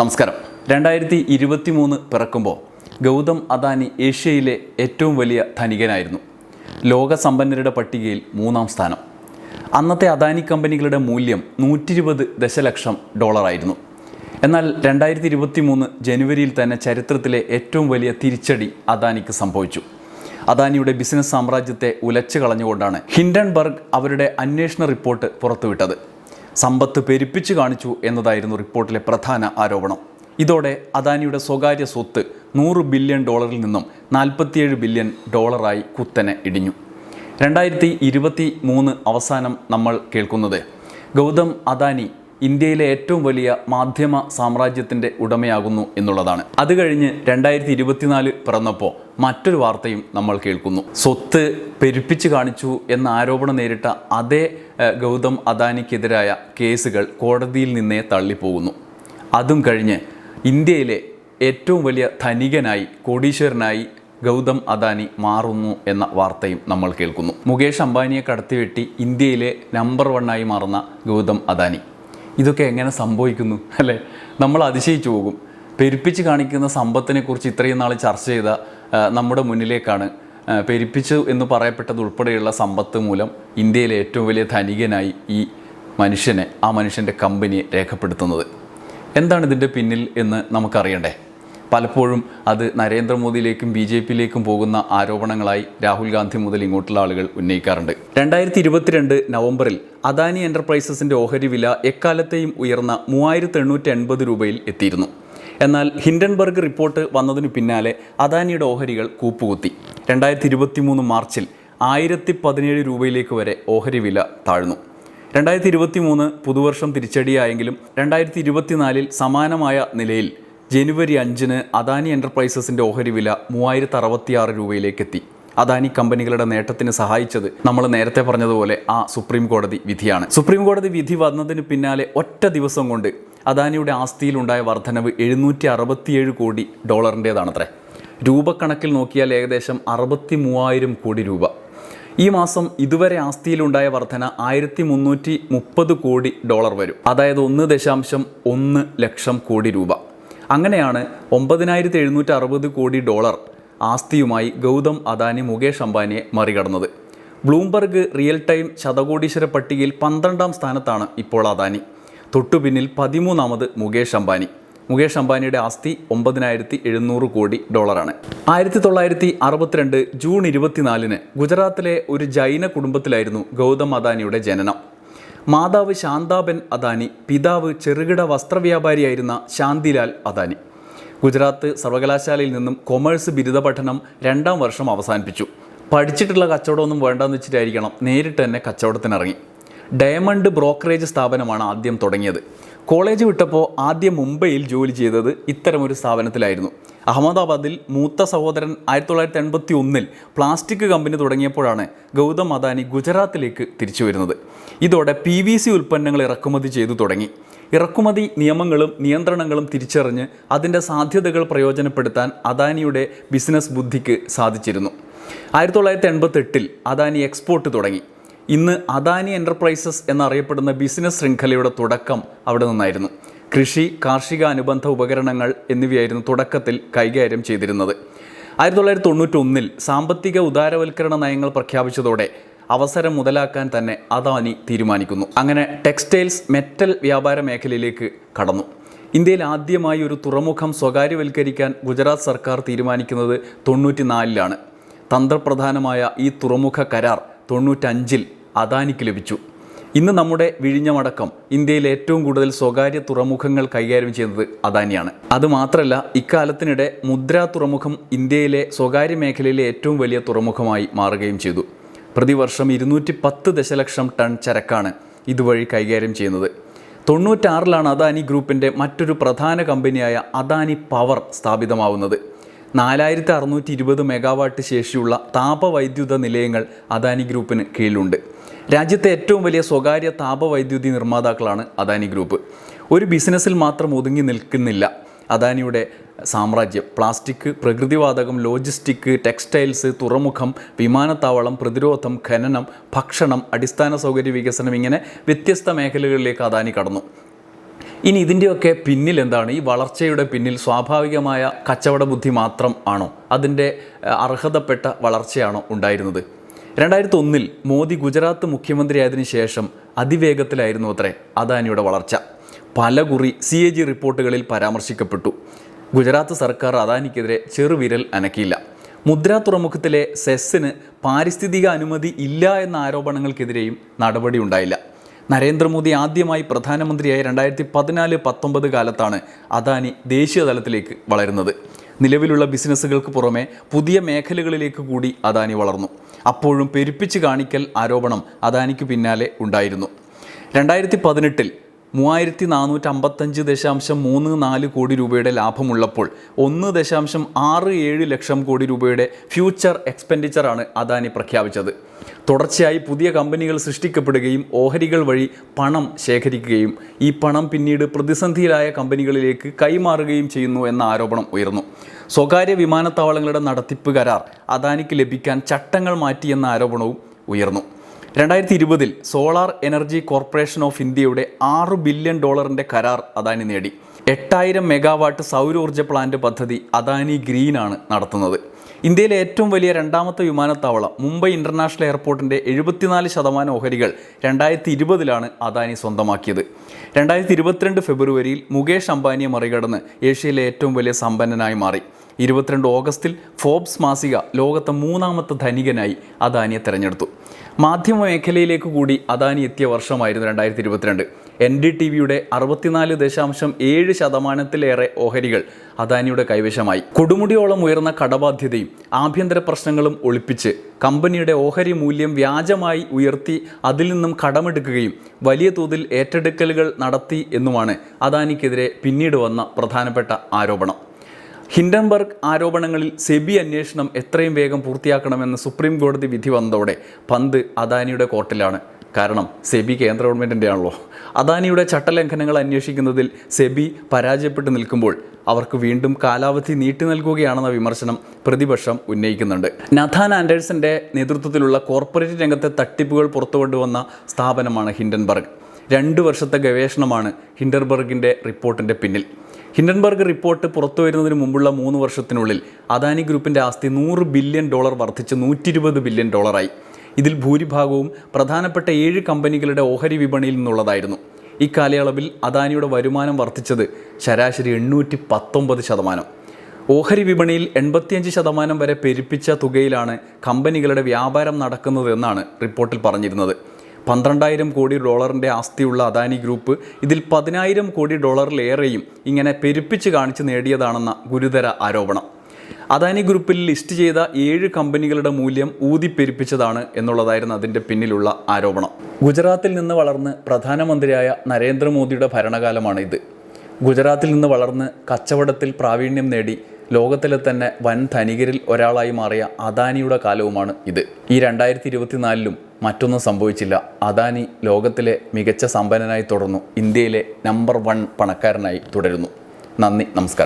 നമസ്കാരം. രണ്ടായിരത്തി ഇരുപത്തി മൂന്ന് പിറക്കുമ്പോൾ ഗൗതം അദാനി ഏഷ്യയിലെ ഏറ്റവും വലിയ ധനികനായിരുന്നു. ലോക സമ്പന്നരുടെ പട്ടികയിൽ മൂന്നാം സ്ഥാനം. അന്നത്തെ അദാനി കമ്പനികളുടെ മൂല്യം നൂറ്റി ഇരുപത് ദശലക്ഷം ഡോളറായിരുന്നു എന്നാൽ രണ്ടായിരത്തി ഇരുപത്തി മൂന്ന് ജനുവരിയിൽ തന്നെ ചരിത്രത്തിലെ ഏറ്റവും വലിയ തിരിച്ചടി അദാനിക്ക് സംഭവിച്ചു. അദാനിയുടെ ബിസിനസ് സാമ്രാജ്യത്തെ ഉലച്ചു കളഞ്ഞുകൊണ്ടാണ് ഹിൻഡൻബർഗ് അവരുടെ അന്വേഷണ റിപ്പോർട്ട് പുറത്തുവിട്ടത്. സമ്പത്ത് പെരുപ്പിച്ചു കാണിച്ചു എന്നതായിരുന്നു റിപ്പോർട്ടിലെ പ്രധാന ആരോപണം. ഇതോടെ അദാനിയുടെ സ്വകാര്യ സ്വത്ത് നൂറ് ബില്യൺ ഡോളറിൽ നിന്നും നാൽപ്പത്തിയേഴ് ബില്യൺ ഡോളറായി കുത്തനെ ഇടിഞ്ഞു. രണ്ടായിരത്തി ഇരുപത്തി മൂന്ന് അവസാനം നമ്മൾ കേൾക്കുന്നത് ഗൗതം അദാനി ഇന്ത്യയിലെ ഏറ്റവും വലിയ മാധ്യമ സാമ്രാജ്യത്തിന്റെ ഉടമയാകുന്നു എന്നുള്ളതാണ്. അത് കഴിഞ്ഞ് രണ്ടായിരത്തി ഇരുപത്തിനാല് പിറന്നപ്പോൾ മറ്റൊരു വാർത്തയും നമ്മൾ കേൾക്കുന്നു. സ്വത്ത് പെരുപ്പിച്ച് കാണിച്ചു എന്ന ആരോപണം നേരിട്ട അതേ ഗൗതം അദാനിക്കെതിരായ കേസുകൾ കോടതിയിൽ നിന്നേ തള്ളിപ്പോകുന്നു. അതും കഴിഞ്ഞ് ഇന്ത്യയിലെ ഏറ്റവും വലിയ ധനികനായി കോടീശ്വരനായി ഗൗതം അദാനി മാറുന്നു എന്ന വാർത്തയും നമ്മൾ കേൾക്കുന്നു. മുകേഷ് അംബാനിയെ കടത്തിവെട്ടി ഇന്ത്യയിലെ നമ്പർ വണ്ണായി മാറുന്ന ഗൗതം അദാനി. ഇതൊക്കെ എങ്ങനെ സംഭവിക്കുന്നു അല്ലേ? നമ്മൾ അതിശയിച്ചു പോകും. പെരുപ്പിച്ച് കാണിക്കുന്ന സമ്പത്തിനെക്കുറിച്ച് ഇത്രയും നാൾ ചർച്ച ചെയ്ത നമ്മുടെ മുന്നിലേക്കാണ്. പെരുപ്പിച്ചു എന്ന് പറയപ്പെട്ടത് ഉൾപ്പെടെയുള്ള സമ്പത്ത് മൂലം ഇന്ത്യയിലെ ഏറ്റവും വലിയ ധനികനായി ഈ മനുഷ്യനെ ആ മനുഷ്യന്റെ കമ്പനിയെ രേഖപ്പെടുത്തുന്നത്. എന്താണ് ഇതിന്റെ പിന്നിൽ എന്ന് നമുക്കറിയണ്ടേ? പലപ്പോഴും അത് നരേന്ദ്രമോദിയിലേക്കും ബി ജെ പിയിലേക്കും പോകുന്ന ആരോപണങ്ങളായി രാഹുൽ ഗാന്ധി മുതൽ ഇങ്ങോട്ടുള്ള ആളുകൾ ഉന്നയിക്കാറുണ്ട്. രണ്ടായിരത്തി ഇരുപത്തിരണ്ട് നവംബറിൽ അദാനി എന്റർപ്രൈസസിന്റെ ഓഹരി വില എക്കാലത്തെയും ഉയർന്ന മൂവായിരത്തി എണ്ണൂറ്റി എൺപത് രൂപയിൽ എത്തിയിരുന്നു. എന്നാൽ ഹിൻഡൻബർഗ് റിപ്പോർട്ട് വന്നതിനു പിന്നാലെ അദാനിയുടെ ഓഹരികൾ കൂപ്പുകുത്തി. രണ്ടായിരത്തി ഇരുപത്തി മൂന്ന് മാർച്ചിൽ ആയിരത്തി പതിനേഴ് രൂപയിലേക്ക് വരെ ഓഹരി വില താഴ്ന്നു. രണ്ടായിരത്തി ഇരുപത്തി മൂന്ന് പുതുവർഷം തിരിച്ചടിയായെങ്കിലും രണ്ടായിരത്തി ഇരുപത്തിനാലിൽ സമാനമായ നിലയിൽ ജനുവരി അഞ്ചിന് അദാനി എന്റർപ്രൈസസിന്റെ ഓഹരി വില മൂവായിരത്തി അറുപത്തിയാറ് രൂപയിലേക്ക് എത്തി അദാനി കമ്പനികളുടെ നേട്ടത്തിന് സഹായിച്ചത് നമ്മൾ നേരത്തെ പറഞ്ഞതുപോലെ ആ സുപ്രീം കോടതി വിധിയാണ്. സുപ്രീം കോടതി വിധി വന്നതിന് പിന്നാലെ ഒറ്റ ദിവസം കൊണ്ട് അദാനിയുടെ ആസ്തിയിലുണ്ടായ വർധനവ് എഴുന്നൂറ്റി അറുപത്തിയേഴ് കോടി ഡോളറിന്റേതാണത്രേ രൂപക്കണക്കിൽ നോക്കിയാൽ ഏകദേശം അറുപത്തി മൂവായിരം കോടി രൂപ. ഈ മാസം ഇതുവരെ ആസ്തിയിലുണ്ടായ വർധന ആയിരത്തി മുന്നൂറ്റി മുപ്പത് കോടി ഡോളർ വരും. അതായത് ഒന്ന് ദശാംശം ഒന്ന് ലക്ഷം കോടി രൂപ. അങ്ങനെയാണ് ഒമ്പതിനായിരത്തി എഴുന്നൂറ്റി അറുപത് കോടി ഡോളർ ആസ്തിയുമായി ഗൗതം അദാനി മുകേഷ് അംബാനിയെ മറികടന്നത്. ബ്ലൂംബർഗ് റിയൽ ടൈം ശതകോടീശ്വര പട്ടികയിൽ പന്ത്രണ്ടാം സ്ഥാനത്താണ് ഇപ്പോൾ അദാനി. തൊട്ടുപിന്നിൽ പതിമൂന്നാമത് മുകേഷ് അംബാനി. മുകേഷ് അംബാനിയുടെ ആസ്തി ഒമ്പതിനായിരത്തി എഴുന്നൂറ് കോടി ഡോളറാണ്. ആയിരത്തി തൊള്ളായിരത്തി അറുപത്തിരണ്ട് ജൂൺ ഇരുപത്തിനാലിന് ഗുജറാത്തിലെ ഒരു ജൈന കുടുംബത്തിലായിരുന്നു ഗൗതം അദാനിയുടെ ജനനം. മാതാവ് ശാന്താബെൻ അദാനി പിതാവ് ചെറുകിട വസ്ത്രവ്യാപാരിയായിരുന്ന ശാന്തിലാൽ അദാനി. ഗുജറാത്ത് സർവകലാശാലയിൽ നിന്നും കൊമേഴ്സ് ബിരുദ പഠനം രണ്ടാം വർഷം അവസാനിപ്പിച്ചു. പഠിച്ചിട്ടുള്ള കച്ചവടമൊന്നും വേണ്ടെന്ന് വെച്ചിട്ടായിരിക്കണം നേരിട്ട് തന്നെ കച്ചവടത്തിനിറങ്ങി. ഡയമണ്ട് ബ്രോക്കറേജ് സ്ഥാപനമാണ് ആദ്യം തുടങ്ങിയത്. കോളേജ് വിട്ടപ്പോൾ ആദ്യം മുംബൈയിൽ ജോലി ചെയ്തത് ഇത്തരമൊരു സ്ഥാപനത്തിലായിരുന്നു. അഹമ്മദാബാദിൽ മൂത്ത സഹോദരൻ ആയിരത്തി തൊള്ളായിരത്തി എൺപത്തി ഒന്നിൽ പ്ലാസ്റ്റിക് കമ്പനി തുടങ്ങിയപ്പോഴാണ് ഗൗതം അദാനി ഗുജറാത്തിലേക്ക് തിരിച്ചു വരുന്നത്. ഇതോടെ പി വി സി ഉൽപ്പന്നങ്ങൾ ഇറക്കുമതി ചെയ്തു തുടങ്ങി. ഇറക്കുമതി നിയമങ്ങളും നിയന്ത്രണങ്ങളും തിരിച്ചറിഞ്ഞ് അതിന്റെ സാധ്യതകൾ പ്രയോജനപ്പെടുത്താൻ അദാനിയുടെ ബിസിനസ് ബുദ്ധിക്ക് സാധിച്ചിരുന്നു. ആയിരത്തി തൊള്ളായിരത്തി എൺപത്തെട്ടിൽ അദാനി എക്സ്പോർട്ട് തുടങ്ങി. ഇന്ന് അദാനി എന്റർപ്രൈസസ് എന്നറിയപ്പെടുന്ന ബിസിനസ് ശൃംഖലയുടെ തുടക്കം അവിടെ നിന്നായിരുന്നു. കൃഷി കാർഷിക അനുബന്ധ ഉപകരണങ്ങൾ എന്നിവയായിരുന്നു തുടക്കത്തിൽ കൈകാര്യം ചെയ്തിരുന്നത്. ആയിരത്തി തൊള്ളായിരത്തി തൊണ്ണൂറ്റൊന്നിൽ സാമ്പത്തിക ഉദാരവൽക്കരണ നയങ്ങൾ പ്രഖ്യാപിച്ചതോടെ അവസരം മുതലാക്കാൻ തന്നെ അദാനി തീരുമാനിക്കുന്നു. അങ്ങനെ ടെക്സ്റ്റൈൽസ് മെറ്റൽ വ്യാപാര മേഖലയിലേക്ക് കടന്നു. ഇന്ത്യയിൽ ആദ്യമായി ഒരു തുറമുഖം സ്വകാര്യവൽക്കരിക്കാൻ ഗുജറാത്ത് സർക്കാർ തീരുമാനിക്കുന്നത് തൊണ്ണൂറ്റിനാലിലാണ്. തന്ത്രപ്രധാനമായ ഈ തുറമുഖ കരാർ തൊണ്ണൂറ്റഞ്ചിൽ അദാനിക്ക് ലഭിച്ചു. ഇന്ന് നമ്മുടെ വിഴിഞ്ഞമടക്കം ഇന്ത്യയിൽ ഏറ്റവും കൂടുതൽ സ്വകാര്യ തുറമുഖങ്ങൾ കൈകാര്യം ചെയ്യുന്നത് അദാനിയാണ്. അതുമാത്രമല്ല ഇക്കാലത്തിനിടെ മുദ്ര തുറമുഖം ഇന്ത്യയിലെ സ്വകാര്യ മേഖലയിലെ ഏറ്റവും വലിയ തുറമുഖമായി മാറുകയും ചെയ്തു. പ്രതിവർഷം ഇരുന്നൂറ്റി പത്ത് ദശലക്ഷം ടൺ ചരക്കാണ് ഇതുവഴി കൈകാര്യം ചെയ്യുന്നത്. തൊണ്ണൂറ്റാറിലാണ് അദാനി ഗ്രൂപ്പിന്റെ മറ്റൊരു പ്രധാന കമ്പനിയായ അദാനി പവർ സ്ഥാപിതമാവുന്നത്. നാലായിരത്തി അറുന്നൂറ്റി ഇരുപത് മെഗാവാട്ട് ശേഷിയുള്ള താപവൈദ്യുത നിലയങ്ങൾ അദാനി ഗ്രൂപ്പിന് കീഴിലുണ്ട്. രാജ്യത്തെ ഏറ്റവും വലിയ സ്വകാര്യ താപവൈദ്യുതി നിർമ്മാതാക്കളാണ് അദാനി ഗ്രൂപ്പ്. ഒരു ബിസിനസ്സിൽ മാത്രം ഒതുങ്ങി നിൽക്കുന്നില്ല. അദാനിയുടെ സാമ്രാജ്യം. പ്ലാസ്റ്റിക് പ്രകൃതിവാതകം ലോജിസ്റ്റിക് ടെക്സ്റ്റൈൽസ് തുറമുഖം വിമാനത്താവളം പ്രതിരോധം ഖനനം ഭക്ഷണം അടിസ്ഥാന സൗകര്യ വികസനം ഇങ്ങനെ വ്യത്യസ്ത മേഖലകളിലേക്ക് അദാനി കടന്നു. ഇനി ഇതിന്റെയൊക്കെ പിന്നിൽ എന്താണ്? ഈ വളർച്ചയുടെ പിന്നിൽ സ്വാഭാവികമായ കച്ചവട ബുദ്ധി മാത്രം ആണോ? അതിന്റെ അർഹതപ്പെട്ട വളർച്ചയാണോ ഉണ്ടായിരുന്നത്? രണ്ടായിരത്തി ഒന്നിൽ മോദി ഗുജറാത്ത് മുഖ്യമന്ത്രിയായതിനു ശേഷം അതിവേഗത്തിലായിരുന്നു അത്രേ അദാനിയുടെ വളർച്ച. പല കുറി സി എ ജി റിപ്പോർട്ടുകളിൽ പരാമർശിക്കപ്പെട്ടു. ഗുജറാത്ത് സർക്കാർ അദാനിക്കെതിരെ ചെറുവിരൽ അനക്കിയില്ല. മുദ്ര തുറമുഖത്തിലെ സെസ്സിന് പാരിസ്ഥിതിക അനുമതി ഇല്ല എന്ന ആരോപണങ്ങൾക്കെതിരെയും നടപടി ഉണ്ടായില്ല നരേന്ദ്രമോദി ആദ്യമായി പ്രധാനമന്ത്രിയായ രണ്ടായിരത്തി പതിനാല് പത്തൊമ്പത് കാലത്താണ് അദാനി ദേശീയ തലത്തിലേക്ക് വളരുന്നത്. നിലവിലുള്ള ബിസിനസ്സുകൾക്ക് പുറമെ പുതിയ മേഖലകളിലേക്ക് കൂടി അദാനി വളർന്നു. അപ്പോഴും പെരുപ്പിച്ച് കാണിക്കൽ ആരോപണം അദാനിക്ക് പിന്നാലെ ഉണ്ടായിരുന്നു. രണ്ടായിരത്തി പതിനെട്ടിൽ മൂവായിരത്തി നാനൂറ്റി അമ്പത്തഞ്ച് ദശാംശം മൂന്ന് നാല് കോടി രൂപയുടെ ലാഭമുള്ളപ്പോൾ ഒന്ന് ദശാംശം ആറ് ഏഴ് ലക്ഷം കോടി രൂപയുടെ ഫ്യൂച്ചർ എക്സ്പെൻഡിച്ചറാണ് അദാനി പ്രഖ്യാപിച്ചത്. തുടർച്ചയായി പുതിയ കമ്പനികൾ സൃഷ്ടിക്കപ്പെടുകയും ഓഹരികൾ വഴി പണം ശേഖരിക്കുകയും ഈ പണം പിന്നീട് പ്രതിസന്ധിയിലായ കമ്പനികളിലേക്ക് കൈമാറുകയും ചെയ്യുന്നു എന്ന ആരോപണം ഉയർന്നു. സ്വകാര്യ വിമാനത്താവളങ്ങളുടെ നടത്തിപ്പ് കരാർ അദാനിക്ക് ലഭിക്കാൻ ചട്ടങ്ങൾ മാറ്റിയെന്ന ആരോപണവും ഉയർന്നു. രണ്ടായിരത്തി ഇരുപതിൽ സോളാർ എനർജി കോർപ്പറേഷൻ ഓഫ് ഇന്ത്യയുടെ ആറ് ബില്യൺ ഡോളറിന്റെ കരാർ അദാനി നേടി. എട്ടായിരം മെഗാവാട്ട് സൗരോർജ പ്ലാന്റ് പദ്ധതി അദാനി ഗ്രീനാണ് നടത്തുന്നത്. ഇന്ത്യയിലെ ഏറ്റവും വലിയ രണ്ടാമത്തെ വിമാനത്താവളം മുംബൈ ഇന്റർനാഷണൽ എയർപോർട്ടിന്റെ എഴുപത്തിനാല് ശതമാനം ഓഹരികൾ രണ്ടായിരത്തി ഇരുപതിലാണ് അദാനി സ്വന്തമാക്കിയത്. രണ്ടായിരത്തി ഇരുപത്തിരണ്ട് ഫെബ്രുവരിയിൽ മുകേഷ് അംബാനിയെ മറികടന്ന് ഏഷ്യയിലെ ഏറ്റവും വലിയ സമ്പന്നനായി മാറി. ഇരുപത്തിരണ്ട് ഓഗസ്റ്റിൽ ഫോബ്സ് മാസിക ലോകത്തെ മൂന്നാമത്തെ ധനികനായി അദാനിയെ തെരഞ്ഞെടുത്തു. മാധ്യമ മേഖലയിലേക്ക് കൂടി അദാനി എത്തിയ വർഷമായിരുന്നു രണ്ടായിരത്തി ഇരുപത്തിരണ്ട് എൻ ഡി ടി വിയുടെ അറുപത്തിനാല് ദശാംശം ഏഴ് ശതമാനത്തിലേറെ ഓഹരികൾ അദാനിയുടെ കൈവശമായി. കൊടുമുടിയോളം ഉയർന്ന കടബാധ്യതയും ആഭ്യന്തര പ്രശ്നങ്ങളും ഒളിപ്പിച്ച് കമ്പനിയുടെ ഓഹരി മൂല്യം വ്യാജമായി ഉയർത്തി അതിൽ നിന്നും കടമെടുക്കുകയും വലിയ തോതിൽ ഏറ്റെടുക്കലുകൾ നടത്തി എന്നുമാണ് അദാനിക്കെതിരെ പിന്നീട് വന്ന പ്രധാനപ്പെട്ട ആരോപണം. ഹിൻഡൻബർഗ് ആരോപണങ്ങളിൽ സെബി അന്വേഷണം എത്രയും വേഗം പൂർത്തിയാക്കണമെന്ന സുപ്രീം കോടതി വിധി വന്നതോടെ പന്ത് അദാനിയുടെ കോർട്ടിലാണ് കാരണം സെബി കേന്ദ്ര ഗവൺമെന്റിന്റെ ആണല്ലോ അദാനിയുടെ ചട്ടലംഘനങ്ങൾ അന്വേഷിക്കുന്നതിൽ സെബി പരാജയപ്പെട്ട് നിൽക്കുമ്പോൾ അവർക്ക് വീണ്ടും കാലാവധി നീട്ടി നൽകുകയാണെന്ന വിമർശനം പ്രതിപക്ഷം ഉന്നയിക്കുന്നുണ്ട്. നഥാൻ ആൻഡേഴ്സന്റെ നേതൃത്വത്തിലുള്ള കോർപ്പറേറ്റ് രംഗത്തെ തട്ടിപ്പുകൾ പുറത്തുകൊണ്ടുവന്ന സ്ഥാപനമാണ് ഹിൻഡൻബർഗ്. രണ്ട് വർഷത്തെ ഗവേഷണമാണ് ഹിൻഡർബർഗിന്റെ റിപ്പോർട്ടിന്റെ പിന്നിൽ. ഹിൻഡൻബർഗ് റിപ്പോർട്ട് പുറത്തു വരുന്നതിന് മുമ്പുള്ള മൂന്ന് വർഷത്തിനുള്ളിൽ അദാനി ഗ്രൂപ്പിന്റെ ആസ്തി നൂറ് ബില്യൺ ഡോളർ വർദ്ധിച്ച് നൂറ്റി ഇരുപത് ബില്യൺ ഡോളറായി. ഇതിൽ ഭൂരിഭാഗവും പ്രധാനപ്പെട്ട ഏഴ് കമ്പനികളുടെ ഓഹരി വിപണിയിൽ നിന്നുള്ളതായിരുന്നു. ഇക്കാലയളവിൽ അദാനിയുടെ വരുമാനം വർദ്ധിച്ചത് ശരാശരി എണ്ണൂറ്റി പത്തൊമ്പത് ശതമാനം. ഓഹരി വിപണിയിൽ എൺപത്തിയഞ്ച് ശതമാനം വരെ പെരുപ്പിച്ച തുകയിലാണ് കമ്പനികളുടെ വ്യാപാരം നടക്കുന്നതെന്നാണ് റിപ്പോർട്ടിൽ പറഞ്ഞിരുന്നത്. പന്ത്രണ്ടായിരം കോടി ഡോളറിന്റെ ആസ്തിയുള്ള അദാനി ഗ്രൂപ്പ് ഇതിൽ പതിനായിരം കോടി ഡോളറിലേറെയും ഇങ്ങനെ പെരുപ്പിച്ച് കാണിച്ച് നേടിയതാണെന്ന ഗുരുതര ആരോപണം. അദാനി ഗ്രൂപ്പിൽ ലിസ്റ്റ് ചെയ്ത ഏഴ് കമ്പനികളുടെ മൂല്യം ഊതിപ്പെരുപ്പിച്ചതാണ് എന്നുള്ളതായിരുന്നു അതിന്റെ പിന്നിലുള്ള ആരോപണം. ഗുജറാത്തിൽ നിന്ന് വളർന്ന് പ്രധാനമന്ത്രിയായ നരേന്ദ്രമോദിയുടെ ഭരണകാലമാണ് ഇത് ഗുജറാത്തിൽ നിന്ന് വളർന്ന് കച്ചവടത്തിൽ പ്രാവീണ്യം നേടി ലോകത്തിലെ തന്നെ വൻ ധനികരിൽ ഒരാളായി മാറിയ അദാനിയുടെ കാലവുമാണ് ഇത്. ഈ രണ്ടായിരത്തി ഇരുപത്തിനാലിലും മറ്റൊന്നും സംഭവിച്ചില്ല. അദാനി ലോകത്തിലെ മികച്ച സമ്പന്നനായി തുടർന്നു. ഇന്ത്യയിലെ നമ്പർ വൺ പണക്കാരനായി തുടരുന്നു. നന്ദി നമസ്കാരം.